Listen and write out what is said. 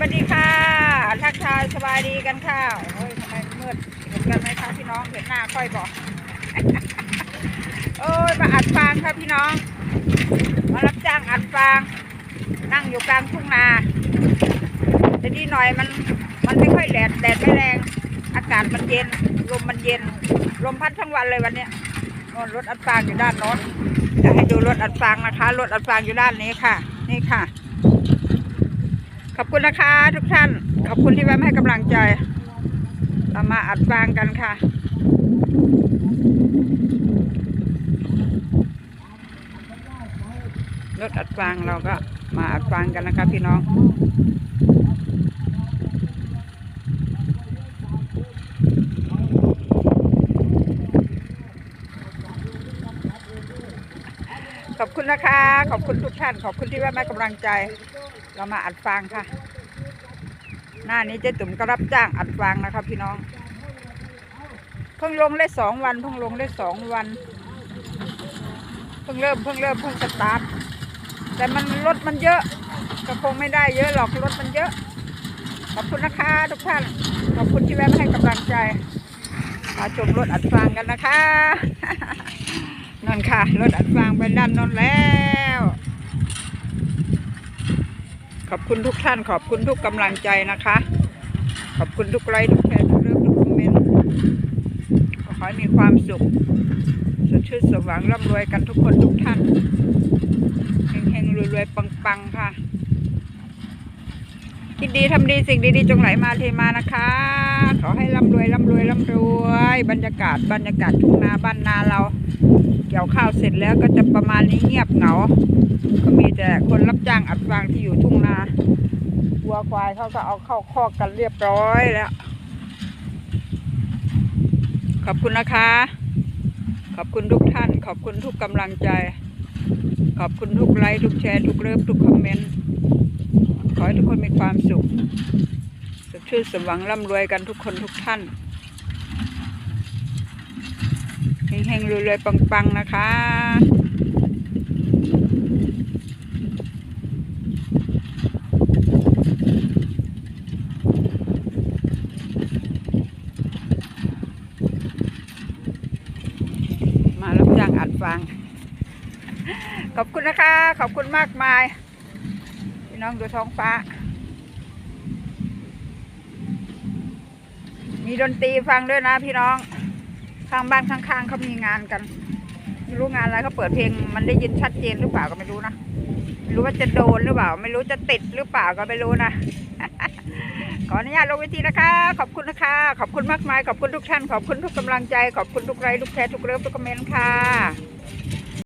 วัสดีค่ะ ทักทายสบายดีกันค่ะโอ้ยทำไมมืดเห็นกันไหมคะพี่น้องเห็นหน้าค่อยบอกโอ้ยมาอัดฟางค่ะพี่น้อง มารับจ้างอัดฟาง นั่งอยู่กลางทุ่งนาแต่ดีหน่อยมันมันไม่ค่อยแดดแดดไม่แรง อากาศมันเย็นลมมันเย็นลมพัดทั้งวันเลยวันเนี้ยโน่นรถอัดฟางอยู่ด้านโน้นจะให้ดูรถอัดฟางนะคะรถอัดฟางอยู่ด้านนี้ค่ะ นี่ค่ะ ขอบคุณนะคะ ทุกท่าน ขอบคุณที่แวะมาให้กำลังใจ เรามาอัดฟางกันค่ะ รถอัดฟางเราก็มาอัดฟางกันนะคะพี่น้องขอบคุณนะคะ ขอบคุณทุกท่าน ขอบคุณที่แวะมาให้กำลังใจ เรามาอัดฟางค่ะ หน้านี้เจ๊ตุ่มก็รับจ้างอัดฟางนะคะพี่น้อง เพิ่งลงได้สองวัน เพิ่งลงได้สองวัน เพิ่งเริ่มเพิ่งเริ่มเพิ่งสตาร์ทแต่มันรถมันเยอะก็คงไม่ได้เยอะหรอกรถมันเยอะ ขอบคุณนะคะทุกท่าน ขอบคุณที่แวะมาให้กำลังใจ มาชมรถอัดฟางกันนะคะนั่นค่ะรถอัดฟางไปด้านนนแล้ว ขอบคุณทุกท่านขอบคุณทุกกำลังใจนะคะ ขอบคุณทุกไลค์ทุกแชร์ทุกเรื่องทุกคอมเมนต์ขอให้มีความสุขสดชื่นสว่างร่ำรวยกันทุกคนทุกท่านเฮงๆรวยๆปังๆค่ะคิดดีทำดีสิ่งดีๆจงไหลมาเทมานะคะ ขอให้ร่ำรวยร่ำรวยร่ำรวย บรรยากาศบรรยากาศทุ่งนาบ้านนาเรา เกี่ยวข้าวเสร็จแล้วก็จะประมาณนี้เงียบเหงา ก็มีแต่คนรับจ้างอัดฟางที่อยู่ทุ่ง วัวควายเขาก็เอาเข้าคอกกันเรียบร้อยแล้ว ขอบคุณนะคะ ขอบคุณทุกท่าน ขอบคุณทุกกำลังใจ ขอบคุณทุกไลค์ทุกแชร์ทุกเลิฟทุกคอมเมนต์ขอให้ทุกคนมีความสุขสดชื่นสมหวังร่ำรวยกันทุกคนทุกท่านเฮงๆรวยๆปังๆนะคะ มารับจ้างอัด ฟางขอบคุณนะคะ ขอบคุณมากมาย พี่น้องดูท้องฟ้า มีดนตรีฟังด้วยนะพี่น้อง ข้างบ้านข้างๆเขามีงานกันไม่รู้งานอะไรเขาเปิดเพลงมันได้ยินชัดเจนหรือเปล่าก็ไม่รู้นะไม่รู้ว่าจะโดนหรือเปล่า ไม่รู้จะติดหรือเปล่าก็ไม่รู้นะ ขออนุญาตลงเวทีนะคะ ขอบคุณนะคะ ขอบคุณมากมาย ขอบคุณทุกท่าน ขอบคุณทุกกำลังใจ ขอบคุณทุกไลค์ทุกแชร์ทุกเลิฟทุกคอมเมนต์ค่ะ